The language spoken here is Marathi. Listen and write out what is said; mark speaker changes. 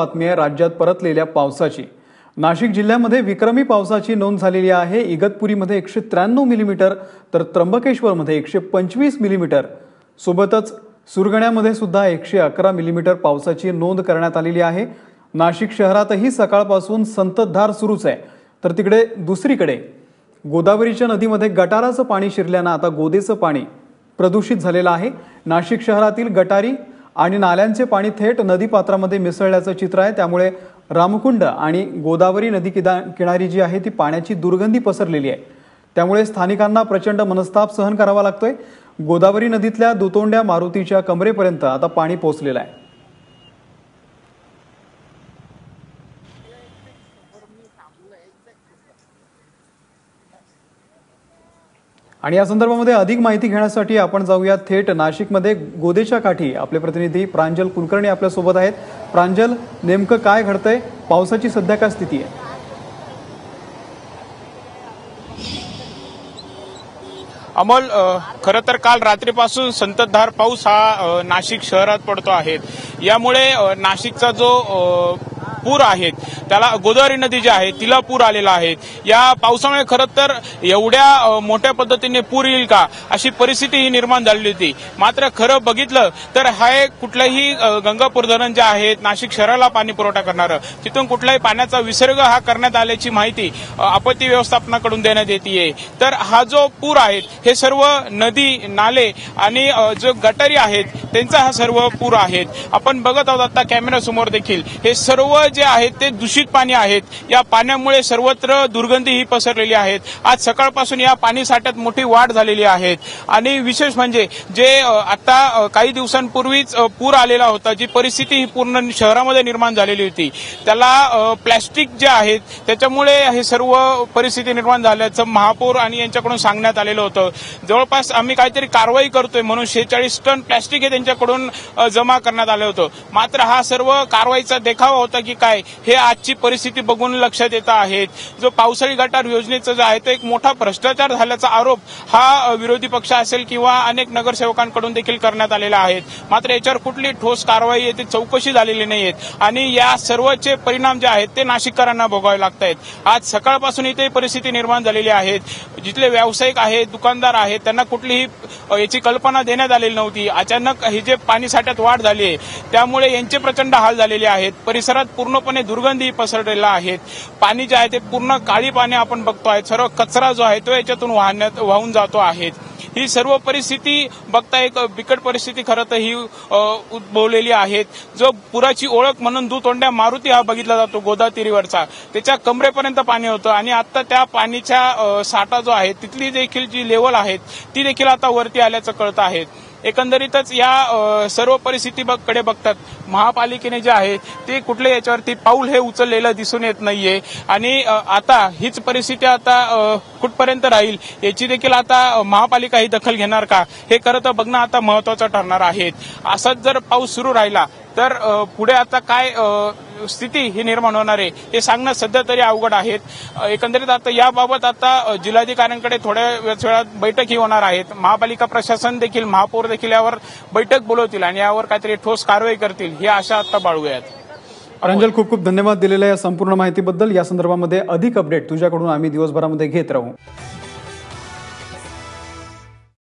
Speaker 1: बातमी आहे राज्यात परतलेल्या पावसाची. नाशिक जिल्ह्यामध्ये विक्रमी पावसाची नोंद झालेली आहे. इगतपुरीमध्ये एकशे त्र्याण्णव मिलीमीटर तर त्र्यंबकेश्वरमध्ये एकशे पंचवीस मिलीमीटर. सोबतच सुरगण्यामध्ये सुद्धा एकशे अकरा मिलीमीटर पावसाची नोंद करण्यात आलेली आहे. नाशिक शहरातही सकाळपासून संततधार सुरूच आहे. तर तिकडे दुसरीकडे गोदावरीच्या नदीमध्ये गटाराचं पाणी शिरल्यानं आता गोदेचं पाणी प्रदूषित झालेलं आहे. नाशिक शहरातील गटारी आणि नाल्यांचे पाणी थेट नदीपात्रामध्ये मिसळल्याचं चित्र आहे. त्यामुळे रामकुंड आणि गोदावरी नदी किदा किनारी जी आहे ती पाण्याची दुर्गंधी पसरलेली आहे. त्यामुळे स्थानिकांना प्रचंड मनस्ताप सहन करावा लागतोय. गोदावरी नदीतल्या दुतोंड्या मारुतीच्या कमरेपर्यंत आता पाणी पोचलेलं आहे. आणि या संदर्भामध्ये अधिक माहिती घेण्यासाठी आपण जाऊया थेट नाशिकमध्ये गोदेच्या काठी. आपले प्रतिनिधी प्रांजल कुलकर्णी आपल्यासोबत आहेत. प्रांजल नेमकं काय घडतंय? पावसाची सध्या काय स्थिती आहे?
Speaker 2: अमोल खरं तर काल रात्रीपासून संततधार पाऊस हा नाशिक शहरात पडतो आहे. यामुळे नाशिकचा जो पूर आहेत. त्याला गोदावरी नदी जी आहे तिला पूर आलेला आहे. या पावसामुळे खरं तर एवढ्या मोठ्या पद्धतीने पूर येईल का? अशी परिस्थिती ही निर्माण झालेली होती. मात्र खरं बघितलं तर हे कुठलंही गंगापूर धरण जे आहेत नाशिक शहराला पाणी पुरवठा करणारं तिथून कुठल्याही पाण्याचा विसर्ग हा करण्यात आल्याची माहिती आपत्ती व्यवस्थापनाकडून देण्यात येते तर हा जो पूर आहे हे सर्व नदी नाले आणि जो गटारी आहेत त्यांचा हा सर्व पूर आहेत. आपण बघत आहोत आता कॅमेरा समोर देखील. हे सर्व जे आहेत ते दूषित पाणी आहेत. या पाण्यामुळे सर्वत्र दुर्गंधी ही पसरलेली आहेत. आज सकाळपासून या पाणी साठ्यात मोठी वाढ झालेली आहे. आणि विशेष म्हणजे जे आता काही दिवसांपूर्वीच पूर आलेला होता जी परिस्थिती ही पूर्ण शहरामध्ये निर्माण झालेली होती. त्याला प्लॅस्टिक जे आहेत त्याच्यामुळे हे सर्व परिस्थिती निर्माण झाल्याचं महापौर आणि यांच्याकडून सांगण्यात आलेलं होतं. जवळपास आम्ही काहीतरी कारवाई करतोय म्हणून शेहेचाळीस टन प्लॅस्टिक हे त्यांच्याकडून जमा करण्यात आलं होतं. मात्र हा सर्व कारवाईचा देखावा होता की काय हे आजची परिस्थिती बघून लक्षात येत आहेत. जो पावसाळी गटार योजनेचं जे आहे तो एक मोठा भ्रष्टाचार झाल्याचा आरोप हा विरोधी पक्ष असेल किंवा अनेक नगरसेवकांकडून देखील करण्यात आलेला आहे. मात्र याच्यावर कुठली ठोस कारवाई आहे ती चौकशी झालेली नाही आहेत आणि या सर्वचे परिणाम जे आहेत ते नाशिककरांना भोगावे लागत आहेत आज सकाळपासून इथे परिस्थिती निर्माण झालेली आहे जिथले व्यावसायिक आहेत दुकानदार आहेत त्यांना कुठलीही याची कल्पना देण्यात आलेली नव्हती. अचानक हे जे पाणी साठ्यात वाढ झाली आहे त्यामुळे यांचे प्रचंड हाल झालेले आहेत. परिसरात पूर्ण पूर्णपणे दुर्गंधी पसरलेला आहे. पाणी जे आहे ते पूर्ण काळी पाणी आपण बघतो आहे सर्व कचरा जो आहे तो याच्यातून वाहण्यात वाहून जातो आहे ही सर्व परिस्थिती बघता एक बिकट परिस्थिती खरं तर ही उद्भवलेली आहे जो पुराची ओळख म्हणून दुतोंड्या मारुती हा बघितला जातो गोदातीरीवरचा त्याच्या कमरेपर्यंत पाणी होतं आणि आता त्या पाणीच्या साठा जो आहे तिथली देखील जी लेवल आहेत ती देखील आता वरती आल्याचं कळतं आहे. एकंदरीतच या सर्व परिस्थितीकडे बघतात. महापालिकेने जे आहे ते कुठले याच्यावरती पाऊल हे उचललेलं दिसून येत नाहीये. आणि आता हीच परिस्थिती आता कुठपर्यंत राहील याची देखील आता महापालिका ही दखल घेणार का? हे खरं तर बघणं आता महत्वाचं ठरणार आहे. असाच जर पाऊस सुरू राहिला तर पुढे आता काय स्थिती ही निर्माण होणार आहे. हे सांगणं सध्या तरी अवघड आहेत. एकंदरीत आता याबाबत आता जिल्हाधिकाऱ्यांकडे थोड्या वेळात बैठकही होणार आहेत. महापालिका प्रशासन देखील महापौर देखील यावर बैठक बोलवतील आणि यावर काहीतरी ठोस कारवाई करतील ही आशा आता बाळगूयात.
Speaker 1: रंजल खूप खूप धन्यवाद दिलेल्या या संपूर्ण माहितीबद्दल. या संदर्भामध्ये अधिक अपडेट तुझ्याकडून आम्ही दिवसभरामध्ये घेत राहू.